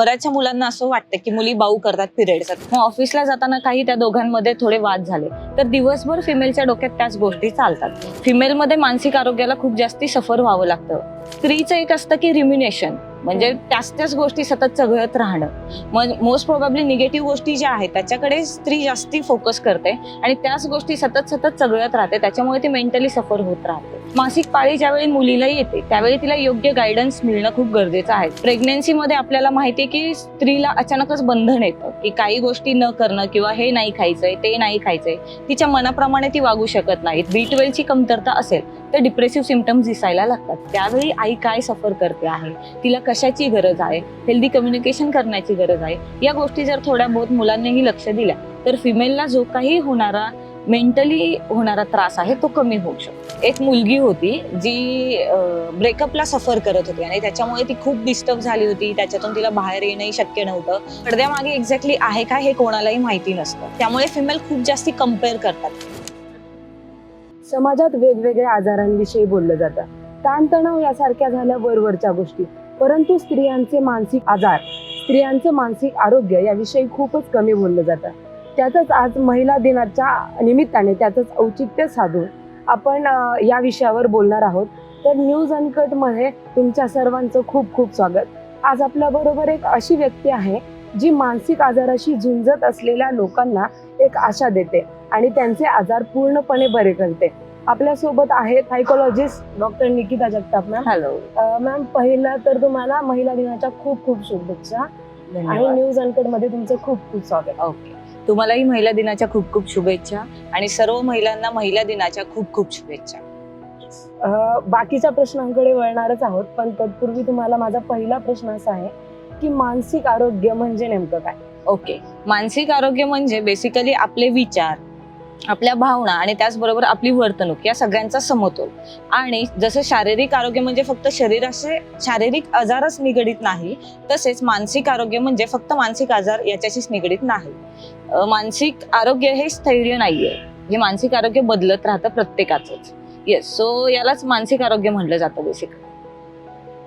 बऱ्याचशा मुलांना असं वाटतं की मुली बाऊ करतात पिरियडचा मग ऑफिसला जाताना काही त्या दोघांमध्ये थोडे वाद झाले. तर दिवसभर फिमेलच्या डोक्यात त्याच गोष्टी चालतात. फिमेलमध्ये मानसिक आरोग्याला खूप जास्ती सफर व्हावं लागतं. स्त्रीचं एक असतं की रिम्युनेशन म्हणजे त्याच त्याच गोष्टी सतत चघळत राहणं. मग मोस्ट प्रोबॅबली निगेटिव्ह गोष्टी ज्या आहेत त्याच्याकडे स्त्री जास्ती फोकस करते आणि त्याच गोष्टी सतत सतत चघळत राहते. त्याच्यामुळे ती मेंटली सफर होत राहते. मासिक पाळी ज्यावेळी मुलीला येते त्यावेळी तिला योग्य गायडन्स मिळणं खूप गरजेचं आहे. प्रेग्नेन्सीमध्ये आपल्याला माहितीये की स्त्रीला अचानकच बंधन येतं की काही गोष्टी न करणं किंवा हे नाही खायचंय ते नाही खायचंय तिच्या मनाप्रमाणे ती वागू शकत नाही बी ची कमतरता असेल तर डिप्रेसिव्ह सिमटम्स दिसायला लागतात. त्यावेळी आई काय सफर करते आहे? तिला कशाची गरज आहे? हेल्दी कम्युनिकेशन करण्याची गरज आहे? या गोष्टी जर थोड्या बहुत मुलांनीही लक्ष दिल्या तर फिमेलला जो काही होणारा मेंटली होणारा त्रास आहे तो कमी होऊ शकतो. एक मुलगी होती जी ब्रेकअपला सफर करत होती आणि त्याच्यामुळे ती खूप डिस्टर्ब झाली होती. त्याच्यातून तिला बाहेर येणंही शक्य नव्हतं. पडद्यामागे एक्झॅक्टली आहे काय हे कोणालाही माहिती नसतं. त्यामुळे फिमेल खूप जास्ती कंपेअर करतात. समाजात वेगवेगळ्या आजारांविषयी बोललं जातं. ताणतणाव यासारख्या झाल्या वरवरच्या गोष्टी. परंतु स्त्रियांचे मानसिक आजार स्त्रियांचं मानसिक आरोग्य याविषयी खूपच कमी बोललं जातं. त्यातच आज महिला दिनाच्या निमित्ताने त्याचंच औचित्य साधून आपण या विषयावर बोलणार आहोत. तर न्यूज अनकटमध्ये तुमच्या सर्वांचं खूप खूप स्वागत. आज आपल्या बरोबर एक अशी व्यक्ती आहे जी मानसिक आजाराशी झुंजत असलेल्या लोकांना एक आशा देते. आणि त्यांचे आजार पूर्णपणे बरे करते. आपल्यासोबत आहेत psychologist doctor Nikita Jagtap ma'am hello ma'am पहिला तर तुम्हाला महिला दिनाच्या खूप खूप शुभेच्छा आणि न्यूज अनकटमध्ये तुमचं खूप खूप स्वागत. ओके तुम्हालाही महिला दिनाच्या खूप खूप शुभेच्छा आणि सर्व महिलांना महिला दिनाच्या खूप खूप शुभेच्छा. बाकीच्या प्रश्नांकडे वळणारच आहोत पण तत्पूर्वी तुम्हाला माझा पहिला प्रश्न असा आहे की मानसिक आरोग्य म्हणजे नेमकं काय? ओके मानसिक आरोग्य म्हणजे बेसिकली आपले विचार आपल्या भावना आणि त्याचबरोबर आपली वर्तणूक या सगळ्यांचा समतोल. आणि जसं शारीरिक आरोग्य म्हणजे फक्त शरीराचे शारीरिक आजारच निगडीत नाही तसेच मानसिक आरोग्य म्हणजे फक्त मानसिक आजार याच्याशीच निगडीत नाही. मानसिक आरोग्य हे स्थैर्य नाहीये. हे मानसिक आरोग्य बदलत राहतं प्रत्येकाचंच. येस सो यालाच मानसिक आरोग्य म्हटलं जातं बेसिक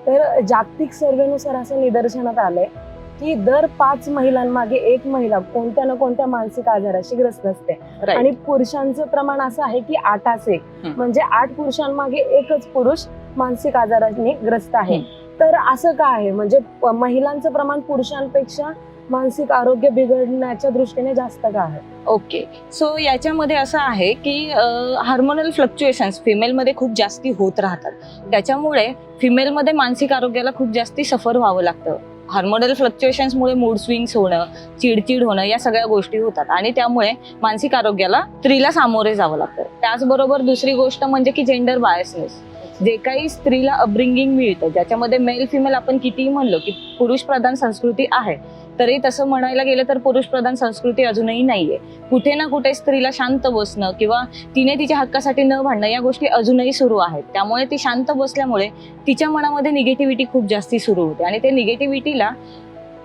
तर जागतिक सर्वेनुसार असं निदर्शनात आलंय की दर पाच महिलांमागे एक महिला कोणत्या ना कोणत्या मानसिक आजाराशी ग्रस्त असते. आणि पुरुषांचं प्रमाण असं आहे की आठास एक हम्म. म्हणजे आठ पुरुषांमागे एकच पुरुष मानसिक आजाराने ग्रस्त आहे. तर असं का आहे? म्हणजे प- महिलांचं प्रमाण पुरुषांपेक्षा मानसिक आरोग्य बिघडण्याच्या दृष्टीने जास्त का आहे? ओके. सो याच्यामध्ये असं आहे की हार्मोनल फ्लक्च्युएशन्स फिमेलमध्ये खूप जास्ती होत राहतात. त्याच्यामुळे फिमेलमध्ये मानसिक आरोग्याला खूप जास्ती सफर व्हावं लागतं. हार्मोनल फ्लक्च्युएशन्समुळे मूड स्विंग्स होणं चिडचिड होणं या सगळ्या गोष्टी होतात. आणि त्यामुळे मानसिक आरोग्याला स्त्रीला सामोरे जावं लागतं. त्याचबरोबर दुसरी गोष्ट म्हणजे की जेंडर बायसनेस जे काही स्त्रीला अपब्रिंगिंग मिळतं ज्याच्यामध्ये मेल फिमेल आपण कितीही म्हणलो की पुरुष प्रधान संस्कृती आहे तरी तसं म्हणायला गेलं तर पुरुष प्रधान संस्कृती अजूनही नाहीये. कुठे ना कुठे स्त्रीला शांत बसणं किंवा तिने तिच्या हक्कासाठी न भांडणं या गोष्टी अजूनही सुरू आहेत. त्यामुळे ती शांत बसल्यामुळे तिच्या मनामध्ये निगेटिव्हिटी खूप जास्ती सुरू होते आणि ते निगेटिव्हिटीला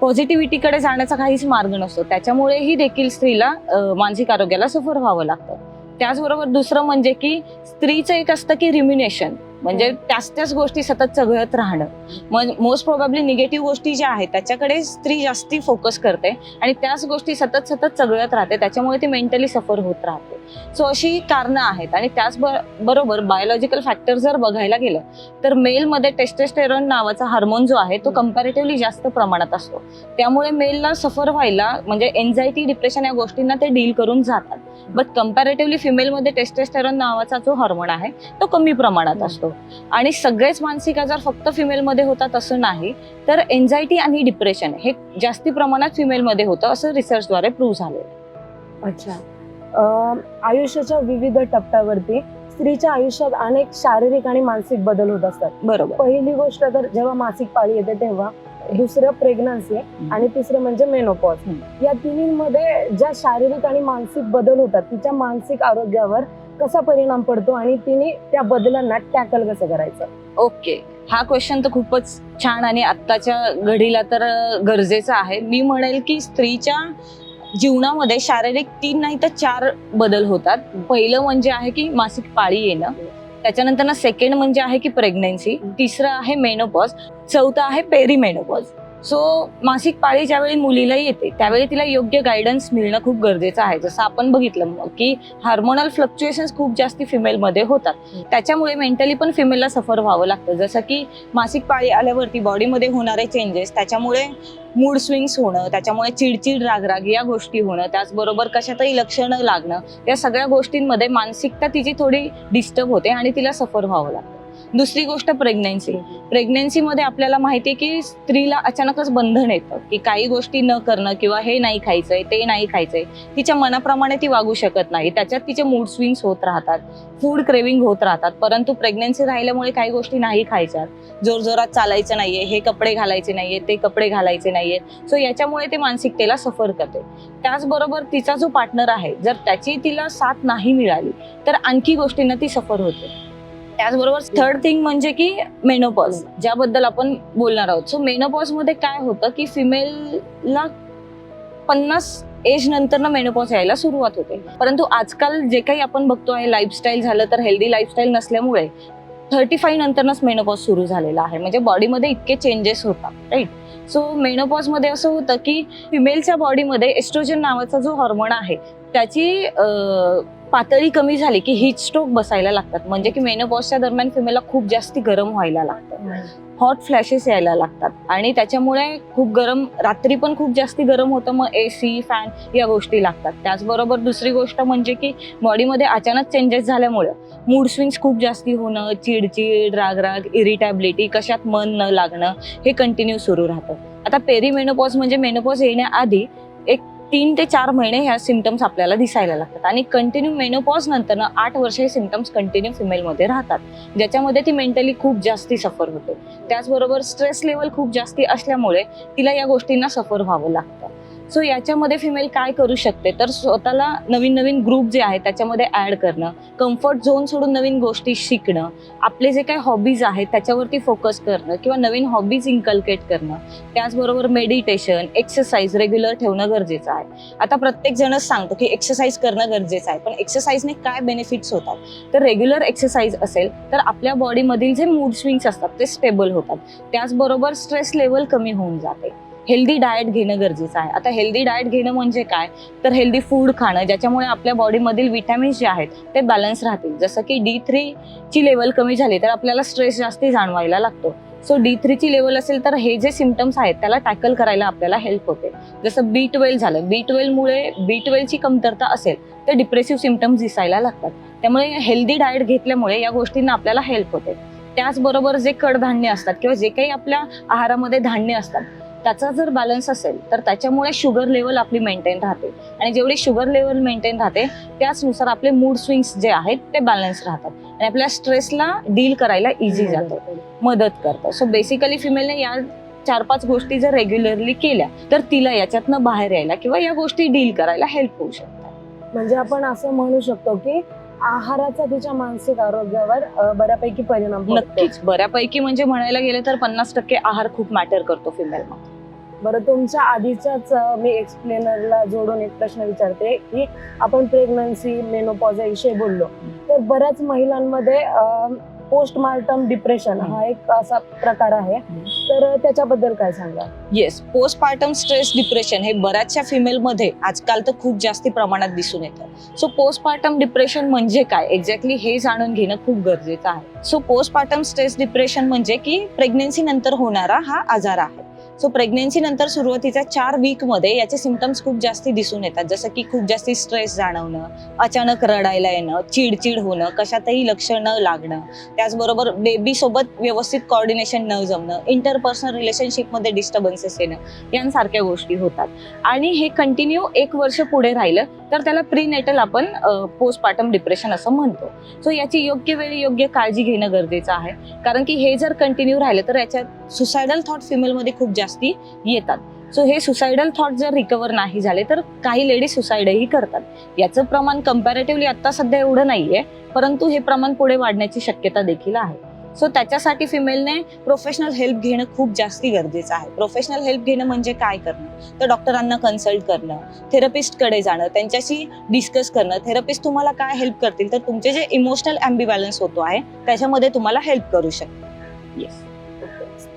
पॉझिटिव्हिटीकडे जाण्याचा काहीच मार्ग नसतो. त्याच्यामुळेही देखील स्त्रीला मानसिक आरोग्याला सफर व्हावं लागतं. त्याचबरोबर दुसरं म्हणजे की स्त्रीचं एक असतं की रिम्युनेशन म्हणजे त्याच त्याच गोष्टी सतत चघळत राहणं. मग मोस्ट प्रोबॅबली निगेटिव्ह गोष्टी ज्या आहेत त्याच्याकडे स्त्री जास्ती फोकस करते आणि त्याच गोष्टी सतत सतत चघळत राहते. त्याच्यामुळे ती मेंटली सफर होत राहते. सो अशी कारणं आहेत आणि त्याच बरोबर बायोलॉजिकल फॅक्टर जर बघायला गेलं तर मेलमध्ये टेस्टेस्टेरॉन नावाचा हार्मोन जो आहे तो कम्पॅरेटिव्हली जास्त प्रमाणात असतो. त्यामुळे मेलला सफर व्हायला म्हणजे एन्झायटी डिप्रेशन या गोष्टींना ते डील करून जातात. बट कम्पॅरेटिव्हली फिमेलमध्ये टेस्टेस्टेरॉन नावाचा जो हार्मोन आहे तो कमी प्रमाणात असतो. आणि सगळेच मानसिक आजार फक्त फिमेलमध्ये होतात असं नाही तर एन्झायटी आणि डिप्रेशन हे जास्ती प्रमाणात फिमेलमध्ये होतं असं रिसर्चद्वारे प्रूव्ह झालं अच्छा. आयुष्याच्या विविध टप्प्यावरती स्त्रीच्या आयुष्यात अनेक शारीरिक आणि मानसिक बदल होत असतात. बरोबर. पहिली गोष्ट तर जेव्हा मासिक पाळी येते तेव्हा दुसरं प्रेग्नन्सी आणि तिसरं म्हणजे मेनोपॉज. या तिन्हीमध्ये ज्या शारीरिक आणि मानसिक बदल होतात तिच्या मानसिक आरोग्यावर कसा परिणाम पडतो आणि तिने त्या बदलांना टॅकल कसं करायचं? ओके हा क्वेश्चन तर खूपच छान आणि आत्ताच्या घडीला तर गरजेचं गरजेचा आहे. मी म्हणेल की स्त्रीच्या जीवनामध्ये शारीरिक तीन नाही तर चार बदल होतात. पहिलं म्हणजे आहे की मासिक पाळी येणं. त्याच्यानंतर ना सेकंड म्हणजे आहे की प्रेग्नेन्सी तिसरं आहे मेनोपॉज चौथं आहे पेरी मेनोपॉज सो मासिक पाळी ज्यावेळी मुलीला येते त्यावेळी तिला योग्य गायडन्स मिळणं खूप गरजेचं आहे. जसं आपण बघितलं मग की हार्मोनल फ्लक्च्युएशन्स खूप जास्ती फिमेलमध्ये होतात. त्याच्यामुळे मेंटली पण फिमेलला सफर व्हावं लागतं. जसं की मासिक पाळी आल्यावरती बॉडीमध्ये होणारे चेंजेस त्याच्यामुळे मूड स्विंग्स होणं त्याच्यामुळे चिडचिड रागराग या गोष्टी होणं त्याचबरोबर कशातही लक्ष न लागणं या सगळ्या गोष्टींमध्ये मानसिकता तिची थोडी डिस्टर्ब होते आणि तिला सफर व्हावं लागतं. दुसरी गोष्ट प्रेग्नेन्सी प्रेग्नेन्सीमध्ये आपल्याला माहिती आहे की स्त्रीला अचानकच बंधन येतं की काही गोष्टी न करणं किंवा हे नाही खायचंय ते नाही खायचंय तिच्या मनाप्रमाणे ती वागू शकत नाही. त्याच्यात तिचे मूड स्विंग्स होत राहतात फूड क्रेविंग होत राहतात परंतु प्रेग्नेन्सी राहिल्यामुळे काही गोष्टी नाही खायच्यात जोरजोरात चालायचं नाहीये हे कपडे घालायचे नाहीये ते कपडे घालायचे नाहीये. सो याच्यामुळे ते मानसिकतेला सफर करते. त्याचबरोबर तिचा जो पार्टनर आहे जर त्याची तिला साथ नाही मिळाली तर आणखी गोष्टींना ती सफर होते. त्याचबरोबर थर्ड थिंग म्हणजे की मेनोपॉज ज्याबद्दल आपण बोलणार आहोत. सो मेनोपॉजमध्ये काय होतं की फिमेलला पन्नास एज नंतर ना मेनोपॉज यायला सुरुवात होते. परंतु आजकाल जे काही आपण बघतो आहे लाईफस्टाईल झालं तर हेल्दी लाईफस्टाईल नसल्यामुळे थर्टी फाईव्ह नंतरच मेनोपॉज सुरू झालेला आहे. म्हणजे बॉडीमध्ये इतके चेंजेस होतात राईट सो मेनोपॉजमध्ये असं होतं की फिमेलच्या बॉडीमध्ये एस्ट्रोजन नावाचा जो हॉर्मोन आहे त्याची पातळी कमी झाली की हीट स्ट्रोक बसायला लागतात. म्हणजे की मेनोपॉजच्या दरम्यान फिमेलला खूप जास्ती गरम व्हायला लागतं. हॉट फ्लॅशेस यायला लागतात. आणि त्याच्यामुळे खूप गरम रात्री पण खूप जास्ती गरम होतं. मग ए सी फॅन या गोष्टी लागतात. त्याचबरोबर दुसरी गोष्ट म्हणजे की बॉडीमध्ये अचानक चेंजेस झाल्यामुळे मूड स्विंग्स खूप जास्ती होणं चिडचिड रागराग इरिटॅबिलिटी कशात मन न लागणं हे कंटिन्यू सुरू राहतं. आता पेरी मेनोपॉज म्हणजे मेनोपॉज येण्याआधी एक तीन ते चार महिने ह्या सिमटम्स आपल्याला दिसायला लागतात. आणि कंटिन्यू मेनोपॉज नंतर आठ वर्ष हे सिमटम्स कंटिन्यू फिमेलमध्ये राहतात. ज्याच्यामध्ये ती मेंटली खूप जास्ती सफर होते. त्याचबरोबर स्ट्रेस लेवल खूप जास्ती असल्यामुळे तिला या गोष्टींना सफर व्हावं लागतं. सो याच्यामध्ये फिमेल काय करू शकते? तर स्वतःला नवीन नवीन ग्रुप जे आहे त्याच्यामध्ये ऍड करणं कम्फर्ट झोन सोडून नवीन गोष्टी शिकणं आपले जे काही हॉबीज आहेत त्याच्यावरती फोकस करणं किंवा नवीन हॉबीज इन्कल्केट करणं त्याचबरोबर मेडिटेशन एक्सरसाइज रेग्युलर ठेवणं गरजेचं आहे. आता प्रत्येक जणच सांगतो की एक्सरसाइज करणं गरजेचं आहे पण एक्सरसाइजने काय बेनिफिट्स होतात? तर रेग्युलर एक्सरसाइज असेल तर आपल्या बॉडीमधील जे मूड स्विंग्स असतात ते स्टेबल होतात. त्याचबरोबर स्ट्रेस लेवल कमी होऊन जाते. हेल्दी डाएट घेणं गरजेचं आहे. आता हेल्दी डाएट घेणं म्हणजे काय? तर हेल्दी फूड खाणं ज्याच्यामुळे आपल्या बॉडीमधील विटॅमिन्स जे आहेत ते बॅलन्स राहतील. जसं की डी थ्रीची लेवल कमी झाली तर आपल्याला स्ट्रेस जास्ती जाणवायला लागतो. सो डी थ्रीची लेवल असेल तर हे जे सिमटम्स आहेत त्याला टॅकल करायला आपल्याला हेल्प होते. जसं बी ट्वेल झालं बी ट्वेलमुळे बी ट्वेलची कमतरता असेल तर डिप्रेसिव्ह सिमटम्स दिसायला लागतात. त्यामुळे हेल्दी डाएट घेतल्यामुळे या गोष्टींना आपल्याला हेल्प होते. त्याचबरोबर जे कडधान्य असतात किंवा जे काही आपल्या आहारामध्ये धान्य असतात त्याचा जर बॅलन्स असेल तर त्याच्यामुळे शुगर लेवल आपली मेंटेन राहते. आणि जेवढी शुगर लेवल मेंटेन राहते त्याचनुसार आपले मूड स्विंग्स जे आहेत ते बॅलन्स राहतात. आणि आपल्या स्ट्रेसला डील करायला इझी जातं. मदत करतं. सो बेसिकली फिमेलने या चार पाच गोष्टी जर रेग्युलरली केल्या तर तिला याच्यातनं बाहेर यायला किंवा या गोष्टी डील करायला हेल्प होऊ शकतात. म्हणजे आपण असं म्हणू शकतो की आहाराचा तिच्या मानसिक आरोग्यावर बऱ्यापैकी परिणाम. नक्कीच. बऱ्यापैकी म्हणजे म्हणायला गेलं तर पन्नास टक्के आहार खूप मॅटर करतो फिमेलमध्ये बरं तुमच्या आधीच्याच मी एक्सप्लेनरला जोडून एक प्रश्न विचारते की आपण प्रेग्नन्सी मेनोपॉज याविषयी बोललो. तर बऱ्याच महिलांमध्ये पोस्टमार्टम डिप्रेशन हा एक असा प्रकार आहे. तर त्याच्याबद्दल काय सांगा येस पोस्टमार्टम स्ट्रेस डिप्रेशन हे बऱ्याचशा फिमेलमध्ये आजकाल तर खूप जास्ती प्रमाणात दिसून येतं. सो पोस्टमार्टम डिप्रेशन म्हणजे काय? एक्झॅक्टली हे जाणून घेणं खूप गरजेचं आहे. सो पोस्टमार्टम स्ट्रेस डिप्रेशन म्हणजे की प्रेग्नेन्सी नंतर होणारा हा आजार आहे. सो प्रेग्नेन्सी नंतर सुरुवातीच्या चार वीकमध्ये याचे सिमटम्स खूप जास्ती दिसून येतात. जसं की खूप जास्ती स्ट्रेस जाणवणं अचानक रडायला येणं चिडचिड होणं कशातही लक्ष न लागणं. त्याचबरोबर बेबी सोबत व्यवस्थित कॉर्डिनेशन न जमणं इंटरपर्सनल रिलेशनशिपमध्ये डिस्टर्बन्सेस येणं यांसारख्या गोष्टी होतात. आणि हे कंटिन्यू एक वर्ष पुढे राहिलं तर त्याला प्रीनेटल आपण पोस्टपार्टम डिप्रेशन असं म्हणतो. सो याची योग्य वेळी योग्य काळजी घेणं गरजेचं आहे. कारण की हे जर कंटिन्यू राहिलं तर याच्यात सुसायडल थॉट फिमेलमध्ये खूप जास्त येतात. सो हे सुसायडल थॉट जर रिकवर नाही झाले तर काही लेडीज सुसाईडही करतात. याचं प्रमाण कम्पॅरेटिव्हली आता सध्या एवढं नाहीये परंतु हे प्रमाण पुढे वाढण्याची शक्यता देखील आहे. सो त्याच्यासाठी फिमेलने प्रोफेशनल हेल्प घेणं खूप जास्ती गरजेचं आहे. प्रोफेशनल हेल्प घेणं म्हणजे काय करणं? तर डॉक्टरांना कन्सल्ट करणं थेरपिस्टकडे जाणं त्यांच्याशी डिस्कस करणं. थेरपिस्ट तुम्हाला काय हेल्प करतील? तर तुमचे जे इमोशनल अँबिबॅलन्स होतो आहे त्याच्यामध्ये तुम्हाला हेल्प करू शकतो येस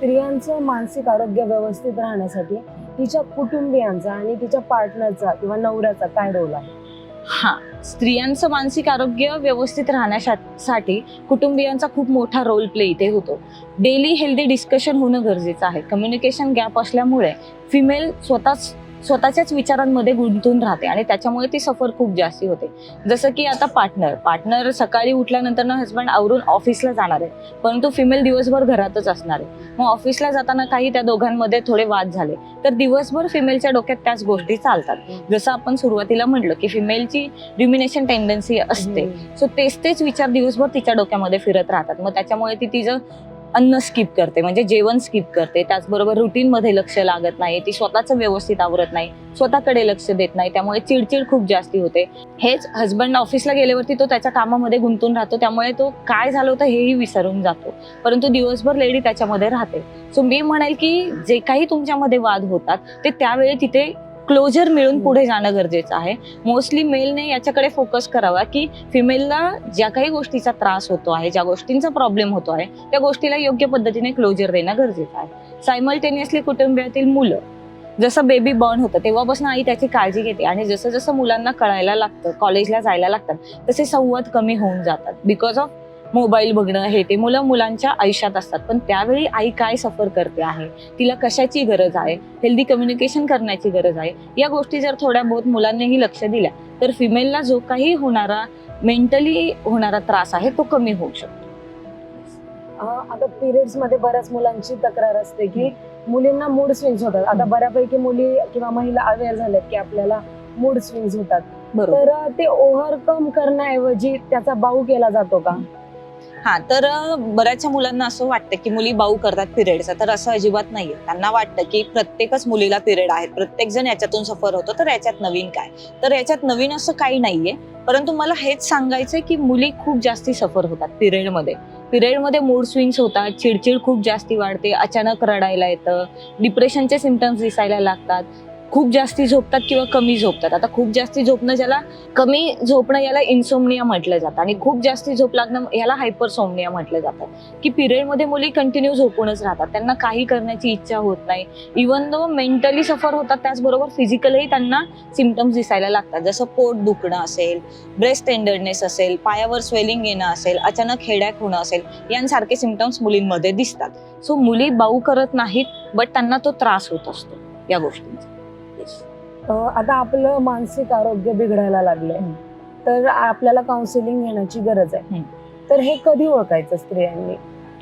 स्त्रियांचं मानसिक आरोग्य व्यवस्थित राहण्यासाठी तिच्या कुटुंबियांचा आणि तिच्या पार्टनरचा किंवा नवऱ्याचा काय रोल आहे? हा स्त्रियांचं मानसिक आरोग्य व्यवस्थित राहण्यासाठी कुटुंबियांचा खूप मोठा रोल प्ले इथे होतो. डेली हेल्दी डिस्कशन होणं गरजेचं आहे. कम्युनिकेशन गॅप असल्यामुळे फिमेल स्वतःच स्वतःच्याच विचारांमध्ये गुंतून राहते आणि त्याच्यामुळे ती सफर खूप जास्ती होते. जसं की आता पार्टनर पार्टनर सकाळी उठल्यानंतर ना हस्बंड आवरून ऑफिसला जाणार आहे. परंतु फिमेल दिवसभर घरातच असणार आहे. मग ऑफिसला जाताना काही त्या दोघांमध्ये थोडे वाद झाले. तर दिवसभर फिमेलच्या डोक्यात त्याच गोष्टी चालतात. जसं आपण सुरुवातीला म्हटलं की फिमेलची रिमिनेशन टेंडन्सी असते. सो तेच तेच विचार दिवसभर तिच्या डोक्यामध्ये फिरत राहतात. मग त्याच्यामुळे ती तिचं अन्न स्किप करते म्हणजे जेवण स्किप करते. त्याचबरोबर रुटीनमध्ये लक्ष लागत नाही ती स्वतःचं व्यवस्थित आवरत नाही स्वतःकडे लक्ष देत नाही त्यामुळे चिडचिड खूप जास्ती होते. हेच हस्बंड ऑफिसला गेल्यावरती तो त्याच्या कामामध्ये गुंतून राहतो त्यामुळे तो काय झालं होतं हेही विसरून जातो. परंतु दिवसभर लेडी त्याच्यामध्ये राहते. सो मी म्हणेल की जे काही तुमच्यामध्ये वाद होतात ते त्यावेळी तिथे क्लोजर मिळून पुढे जाणं गरजेचं आहे. मोस्टली मेलने याच्याकडे फोकस करावा की फिमेलला ज्या काही गोष्टीचा त्रास होतो आहे ज्या गोष्टींचा प्रॉब्लेम होतो आहे त्या गोष्टीला योग्य पद्धतीने क्लोजर देणं गरजेचं आहे. सायमल्टेनियसली कुटुंबातील मुलं जसं बेबी बॉर्न होतं तेव्हापासून आई त्याची काळजी घेते आणि जसं जसं मुलांना कळायला लागतं कॉलेजला जायला लागतात तसे संवाद कमी होऊन जातात. बिकॉज ऑफ मोबाईल बघणं हे ते मुलं मुलांच्या आयुष्यात असतात. पण त्यावेळी आई काय सफर करते आहे? तिला कशाची गरज आहे? हेल्दी कम्युनिकेशन करण्याची गरज आहे? या गोष्टी जर थोड्या बहुत मुलांनीही लक्ष दिल्या तर फिमेलला जो काही होणारा मेंटली होणारा त्रास आहे तो कमी होऊ शकतो. आता पिरियड्समध्ये बऱ्याच मुलांची तक्रार असते की मुलींना मूड स्विंग्स होतात. आता बऱ्यापैकी मुली किंवा महिला अवेअर झाल्यात की आपल्याला मूड स्विंग्स होतात. तर ते ओव्हरकम करण्याऐवजी त्याचा बाऊ केला जातो का? हा तर बऱ्याचशा मुलांना असं वाटतं की मुली बाऊ करतात पिरियडचा तर असं अजिबात नाहीये. त्यांना वाटतं की प्रत्येकच मुलीला पिरियड आहेत प्रत्येक जण याच्यातून सफर होतो तर याच्यात नवीन काय? तर याच्यात नवीन असं काही नाहीये परंतु मला हेच सांगायचंय की मुली खूप जास्ती सफर होतात पिरियडमध्ये. पिरियडमध्ये मूड स्विंग्स होतात चिडचिड खूप जास्ती वाढते अचानक रडायला येतं डिप्रेशनचे सिमटम्स दिसायला लागतात खूप जास्ती झोपतात किंवा कमी झोपतात. आता खूप जास्ती झोपणं ज्याला कमी झोपणं याला इन्सोमनिया म्हटलं जातं. आणि खूप जास्ती झोप लागणं याला हायपरसोमनिया म्हटलं जातं. की पिरियडमध्ये मुली कंटिन्यू झोपूनच राहतात. त्यांना काही करण्याची इच्छा होत नाही. इवन दो मेंटली सफर होतात त्याचबरोबर फिजिकलही त्यांना सिमटम्स दिसायला लागतात. जसं पोट दुखणं असेल ब्रेस्ट टेंडरनेस असेल पायावर स्वेलिंग येणं असेल अचानक हेडॅक होणं असेल यांसारखे सिमटम्स मुलींमध्ये दिसतात. सो मुली बाऊ करत नाहीत बट त्यांना तो त्रास होत असतो या गोष्टींचा. आता आपलं मानसिक आरोग्य बिघडायला लागलंय. तर आपल्याला काउन्सिलिंग घेण्याची गरज आहे. तर हे कधी ओळखायचं स्त्रियांनी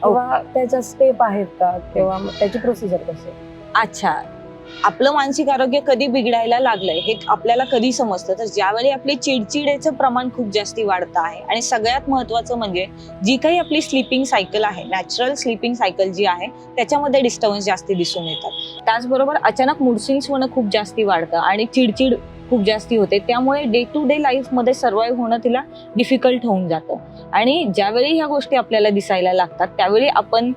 किंवा त्याच्या स्टेप आहेत का किंवा त्याची प्रोसिजर कशी? अच्छा आपलं मानसिक आरोग्य कधी बिघडायला लागलंय हे आपल्याला कधी समजतं? तर ज्यावेळी आपली चिडचिडेचं प्रमाण खूप जास्ती वाढतं आहे आणि सगळ्यात महत्वाचं म्हणजे जी काही आपली स्लीपिंग सायकल आहे नॅचरल स्लीपिंग सायकल जी आहे त्याच्यामध्ये डिस्टर्बन्स जास्ती दिसून येतात. त्याचबरोबर अचानक मुडसिंग्स होणं खूप जास्ती वाढतं आणि चिडचिड खूप जास्ती होते. त्यामुळे डे टू डे लाईफमध्ये सर्वाईव्ह होणं तिला डिफिकल्ट होऊन जातं. आणि ज्यावेळी ह्या गोष्टी आपल्याला दिसायला लागतात त्यावेळी आपण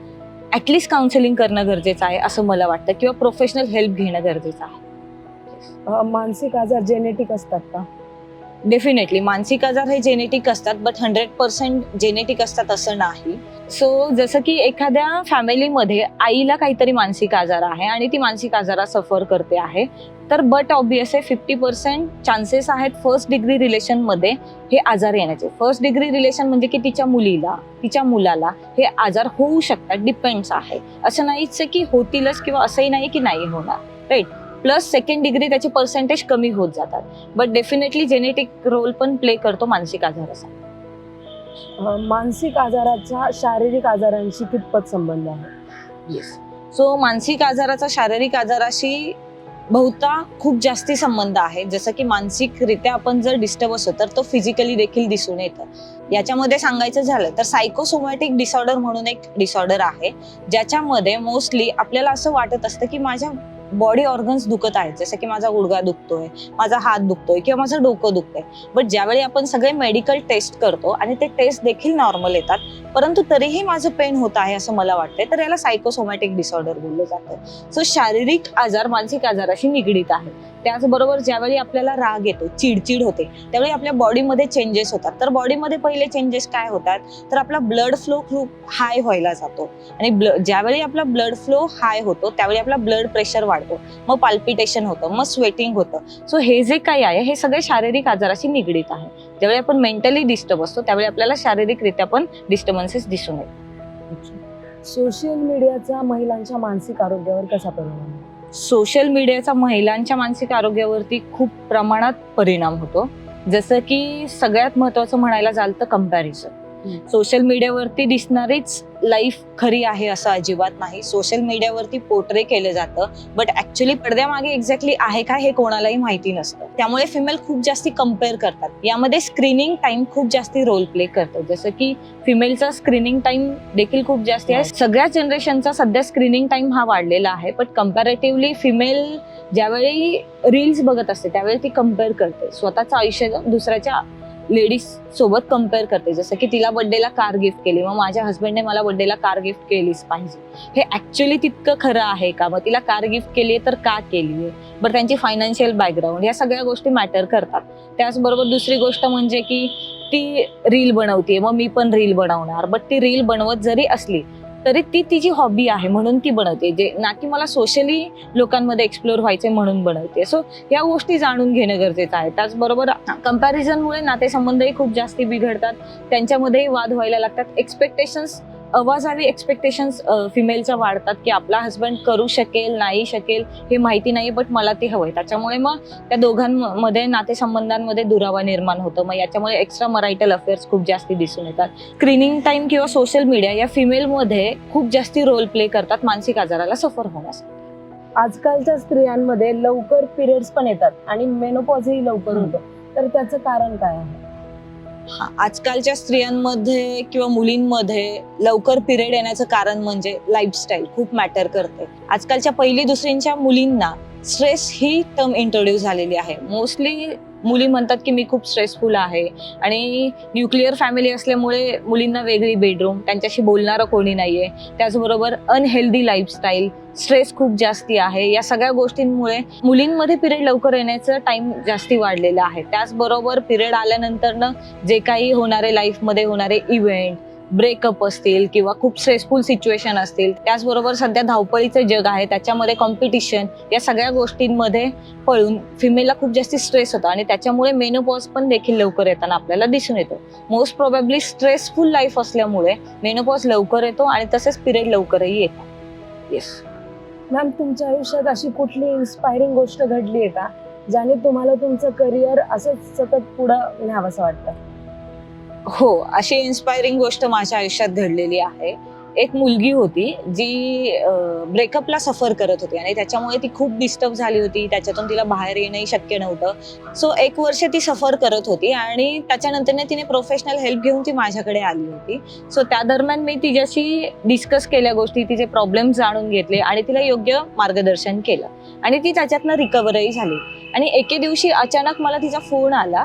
ॲटलीस्ट काउन्सिलिंग करणं गरजेचं आहे असं मला वाटतं. किंवा प्रोफेशनल हेल्प घेणं गरजेचं आहे. मानसिक आजार जेनेटिक असतात का? डेफिनेटली मानसिक आजार हे जेनेटिक असतात बट हंड्रेड पर्सेंट जेनेटिक असतात असं नाही. सो जसं की एखाद्या फॅमिलीमध्ये आईला काहीतरी मानसिक आजार आहे आणि ती मानसिक आजारा सफर करते आहे तर बट ऑब्वियस आहे फिफ्टी पर्सेंट चान्सेस आहेत फर्स्ट डिग्री रिलेशनमध्ये हे आजार येण्याचे. फर्स्ट डिग्री रिलेशन म्हणजे की तिच्या मुलीला तिच्या मुलाला हे आजार होऊ शकतात डिपेंड्स आहे. असं नाहीच की होतीलच किंवा असंही नाही की नाही होणार राईट प्लस सेकंड डिग्री त्याचे पर्सेंटेज कमी होत जातात. बट डेफिनेटली जेनेटिक रोल पण प्ले करतो मानसिक आजाराचा. मानसिक आजाराचा शारीरिक आजारांशी कितपत संबंध आहे? येस सो मानसिक आजाराचा शारीरिक आजाराशी बहुता खूप जास्ती संबंध आहे. जसं की मानसिकरित्या आपण जर डिस्टर्ब असतो तर तो फिजिकली देखील दिसून येतं. याच्यामध्ये सांगायचं झालं तर सायकोसोमॅटिक डिसऑर्डर म्हणून एक डिसऑर्डर आहे ज्याच्यामध्ये मोस्टली आपल्याला असं वाटत असतं की माझ्या बॉडी ऑर्गन्स दुखत आहेत. जसं की माझा गुडघा दुखतोय माझा हात दुखतोय किंवा माझं डोकं दुखतंय. बट ज्यावेळी आपण सगळे मेडिकल टेस्ट करतो आणि ते टेस्ट देखील नॉर्मल येतात परंतु तरीही माझं पेन होत आहे असं मला वाटतंय तर याला सायकोसोमॅटिक डिसऑर्डर बोललं जातं. सो शारीरिक आजार मानसिक आजाराशी निगडीत आहे त्याचबरोबर ज्यावेळी आपल्याला राग येतो चिडचिड होते त्यावेळी आपल्या बॉडीमध्ये चेंजेस होतात. तर बॉडीमध्ये पहिले चेंजेस काय होतात? तर आपला ब्लड फ्लो खूप हाय व्हायला जातो. आणि ब्ल ज्यावेळी आपला ब्लड फ्लो हाय होतो त्यावेळी आपला ब्लड प्रेशर वाढतो. मग पाल्पिटेशन होतं मग स्वेटिंग होतं. सो हे जे काही आहे हे सगळे शारीरिक आजाराशी निगडीत आहे. ज्यावेळी आपण मेंटली डिस्टर्ब असतो त्यावेळी आपल्याला शारीरिकरित्या पण डिस्टर्बन्सेस दिसून येतात. सोशल मीडियाचा महिलांच्या मानसिक आरोग्यावर कसा परिणाम सोशल मीडियाचा महिलांच्या मानसिक आरोग्यावरती खूप प्रमाणात परिणाम होतो. जसं की सगळ्यात महत्वाचं म्हणायला झालं तर कंपॅरिझन सोशल मीडियावरती दिसणारीच लाईफ खरी आहे असं अजिबात नाही. सोशल मीडियावरती पोर्ट्रे केलं जातं बट ऍक्च्युली पडद्यामागे एक्झॅक्टली आहे का हे कोणालाही माहिती नसतं. त्यामुळे फिमेल खूप जास्ती कंपेअर करतात. यामध्ये स्क्रीनिंग टाइम खूप जास्ती रोल प्ले करतो. जसं की फिमेलचा स्क्रीनिंग टाइम देखील खूप जास्ती आहे. सगळ्या जनरेशनचा सध्या स्क्रीनिंग टाइम हा वाढलेला आहे पण कम्पॅरेटिव्हली फिमेल ज्यावेळी रील्स बघत असते त्यावेळी ती कंपेअर करते. स्वतःचं आयुष्य दुसऱ्याच्या लेडीज सोबत कंपेअर करते. जसं की तिला बर्थडेला कार गिफ्ट केली मग माझ्या हस्बंडने मला बर्थडेला कार गिफ्ट केलीच पाहिजे. हे ऍक्च्युली तितकं खरं आहे का? मग तिला कार गिफ्ट केली आहे तर का केली आहे बरं त्यांची फायनान्शियल बॅकग्राऊंड या सगळ्या गोष्टी मॅटर करतात. त्याचबरोबर दुसरी गोष्ट म्हणजे की ती रील बनवते मग मी पण रील बनवणार. बट ती रील बनवत जरी असली तरी ती तिची हॉबी आहे म्हणून ती बनवते. जे ना की मला सोशली लोकांमध्ये एक्सप्लोर व्हायचे म्हणून बनवते. सो या गोष्टी जाणून घेणं गरजेचं आहे. त्याचबरोबर कम्पॅरिझनमुळे नातेसंबंधही खूप जास्ती बिघडतात. त्यांच्यामध्येही वाद व्हायला लागतात. एक्सपेक्टेशन्स अवाजावी एक्सपेक्टेशन्स फिमेलच्या वाढतात की आपला हस्बंड करू शकेल नाही शकेल हे माहिती नाही बट मला ते हवंय. त्याच्यामुळे मग त्या दोघांमध्ये नातेसंबंधांमध्ये दुरावा निर्माण होतो. मग याच्यामुळे एक्स्ट्रा मरायटल अफेअर्स खूप जास्ती दिसून येतात. स्क्रीनिंग टाइम किंवा सोशल मीडिया या फिमेलमध्ये खूप जास्ती रोल प्ले करतात. मानसिक आजाराला सफर होण्यास. आजकालच्या स्त्रियांमध्ये लवकर पिरियड्स पण येतात आणि मेनोपॉजही लवकर. होतो. तर त्याचं कारण काय आहे? हा, आजकालच्या स्त्रियांमध्ये किंवा मुलींमध्ये लवकर पिरियड येण्याचं कारण म्हणजे लाईफस्टाईल खूप मॅटर करते. आजकालच्या पहिली दुसरींच्या मुलींना स्ट्रेस ही टर्म इंट्रोड्यूस झालेली आहे. मोस्टली मुली म्हणतात की मी खूप स्ट्रेसफुल आहे. आणि न्यूक्लिअर फॅमिली असल्यामुळे मुलींना वेगळी बेडरूम त्यांच्याशी बोलणारं कोणी नाहीये. त्याचबरोबर अनहेल्दी लाईफस्टाईल स्ट्रेस खूप जास्ती आहे. या सगळ्या गोष्टींमुळे मुलींमध्ये पिरियड लवकर येण्याचं टाईम जास्ती वाढलेलं आहे. त्याचबरोबर पिरियड आल्यानंतरनं जे काही होणारे लाईफमध्ये होणारे इव्हेंट ब्रेकअप असतील किंवा खूप स्ट्रेसफुल सिच्युएशन असतील त्याचबरोबर सध्या धावपळीचं जग आहे त्याच्यामध्ये कॉम्पिटिशन या सगळ्या गोष्टींमध्ये पळून फिमेलला खूप जास्त स्ट्रेस होतो आणि त्याच्यामुळे मेनोपॉज पण देखील लवकर येताना आपल्याला दिसून येतो. मोस्ट प्रॉबेबली स्ट्रेसफुल लाईफ असल्यामुळे मेनोपॉज लवकर येतो आणि तसेच पिरियड लवकरही येतो येस मॅम तुमच्या आयुष्यात अशी कुठली इन्स्पायरिंग गोष्ट घडली आहे का ज्याने तुम्हाला तुमचं करिअर असंच सतत पुढं न्यावंसं वाटतं? हो अशी इन्स्पायरिंग गोष्ट माझ्या आयुष्यात घडलेली आहे. एक मुलगी होती जी ब्रेकअपला सफर करत होती आणि त्याच्यामुळे ती खूप डिस्टर्ब झाली होती. त्याच्यातून तिला बाहेर येणंही शक्य नव्हतं. सो एक वर्ष ती सफर करत होती आणि त्याच्यानंतर तिने प्रोफेशनल हेल्प घेऊन ती माझ्याकडे आली होती. सो त्या दरम्यान मी तिच्याशी डिस्कस केल्या गोष्टी तिचे प्रॉब्लेम जाणून घेतले आणि तिला योग्य मार्गदर्शन केलं. आणि ती त्याच्यातनं रिकवरही झाली. आणि एके दिवशी अचानक मला तिचा फोन आला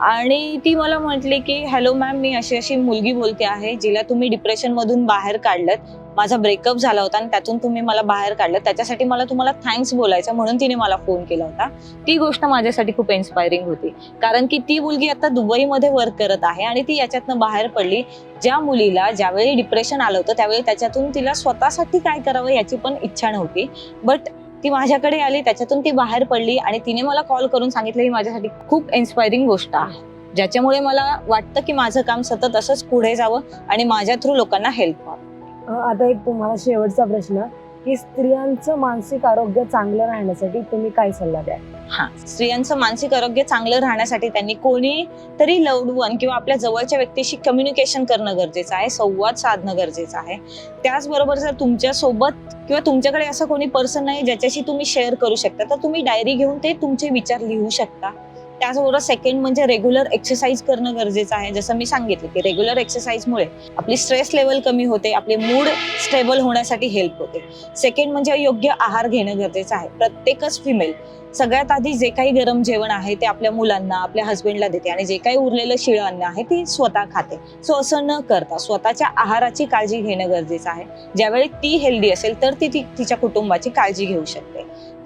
आणि ती मला म्हटली की हॅलो मॅम मी अशी अशी मुलगी बोलते आहे जिला तुम्ही डिप्रेशन मधून बाहेर काढलं माझा ब्रेकअप झाला होता आणि त्यातून तुम्ही मला बाहेर काढलं त्याच्यासाठी मला तुम्हाला थँक्स बोलायचं म्हणून तिने मला फोन केला होता. ती गोष्ट माझ्यासाठी खूप इन्स्पायरिंग होती. कारण की ती मुलगी आता दुबईमध्ये वर्क करत आहे आणि ती याच्यातनं बाहेर पडली. ज्या मुलीला ज्यावेळी डिप्रेशन आलं होतं त्यावेळी त्याच्यातून तिला स्वतःसाठी काय करावं याची पण इच्छा नव्हती. बट ती माझ्याकडे आली त्याच्यातून ती बाहेर पडली आणि तिने मला कॉल करून सांगितलं ही माझ्यासाठी खूप इन्स्पायरिंग गोष्ट आहे. ज्याच्यामुळे मला वाटतं की माझं काम सतत असंच पुढे जावं आणि माझ्या थ्रू लोकांना हेल्प व्हावं. आता एक तुम्हाला शेवटचा प्रश्न. की स्त्रियांचं मानसिक आरोग्य चांगलं राहण्यासाठी तुम्ही काय सल्ला द्या हा स्त्रियांचं मानसिक आरोग्य चांगलं राहण्यासाठी त्यांनी कोणी तरी लवड वन किंवा आपल्या जवळच्या व्यक्तीशी कम्युनिकेशन करणं गरजेचं आहे संवाद साधणं गरजेचं आहे. त्याचबरोबर जर तुमच्यासोबत किंवा तुमच्याकडे असं कोणी पर्सन नाही ज्याच्याशी तुम्ही शेअर करू शकता तर तुम्ही डायरी घेऊन ते तुमचे विचार लिहू शकता. त्याचबरोबर सेकंड म्हणजे रेग्युलर एक्सरसाइज करणं गरजेचं आहे. जसं मी सांगितलं की रेग्युलर एक्सरसाइजमुळे आपली स्ट्रेस लेवल कमी होते आपले मूड स्टेबल होण्यासाठी हेल्प होते. सेकंड म्हणजे योग्य आहार घेणं गरजेचं आहे. प्रत्येकच फिमेल सगळ्यात आधी जे काही गरम जेवण आहे ते आपल्या मुलांना आपल्या हस्बंडला देते आणि जे काही उरलेलं शिळं अन्न आहे ती स्वतः खाते. सो असं न करता स्वतःच्या आहाराची काळजी घेणं गरजेचं आहे. ज्यावेळी ती हेल्दी असेल तर ती ती- तिच्या कुटुंबाची काळजी घेऊ शकते.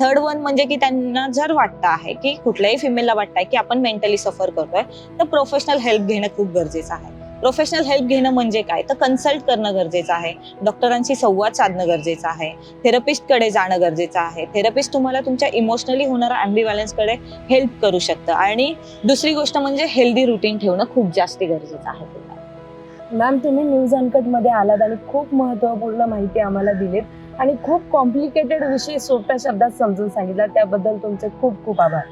थर्ड वन म्हणजे की त्यांना जर वाटतं आहे की कुठल्याही फिमेलला वाटतंय की आपण मेंटली सफर करतोय तर प्रोफेशनल हेल्प घेणं खूप गरजेचं आहे. प्रोफेशनल हेल्प घेणं म्हणजे काय? तर कन्सल्ट करणं गरजेचं आहे. डॉक्टरांशी संवाद साधणं गरजेचं आहे. थेरपिस्टकडे जाणं गरजेचं आहे. थेरपिस्ट तुम्हाला तुमच्या इमोशनली होणाऱ्या ॲम्बिवॅलन्सकडे हेल्प करू शकतं. आणि दुसरी गोष्ट म्हणजे हेल्दी रुटीन ठेवणं खूप जास्ती गरजेचं आहे मॅम तुम्ही न्यूज अनकटमध्ये आलात आणि खूप महत्त्वपूर्ण माहिती आम्हाला दिलीत. आणि खूप कॉम्प्लिकेटेड विषय सोप्या शब्दात समजून सांगितला. त्याबद्दल तुमचे खूप खूप आभार.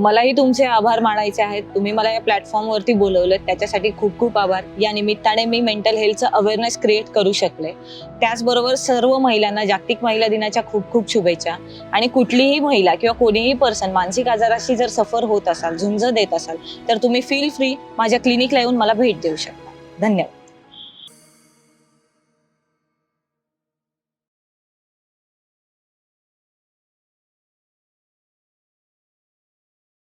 मलाही तुमचे आभार मानायचे आहेत. तुम्ही मला या प्लॅटफॉर्मवरती बोलवलं त्याच्यासाठी खूप खूप आभार. या निमित्ताने मी मेंटल हेल्थचं अवेअरनेस क्रिएट करू शकले. त्याचबरोबर सर्व महिलांना जागतिक महिला दिनाच्या खूप खूप शुभेच्छा. आणि कुठलीही महिला किंवा कोणीही पर्सन मानसिक आजाराशी जर सफर होत असाल झुंज देत असाल तर तुम्ही फील फ्री माझ्या क्लिनिकला येऊन मला भेट देऊ शकता. धन्यवाद.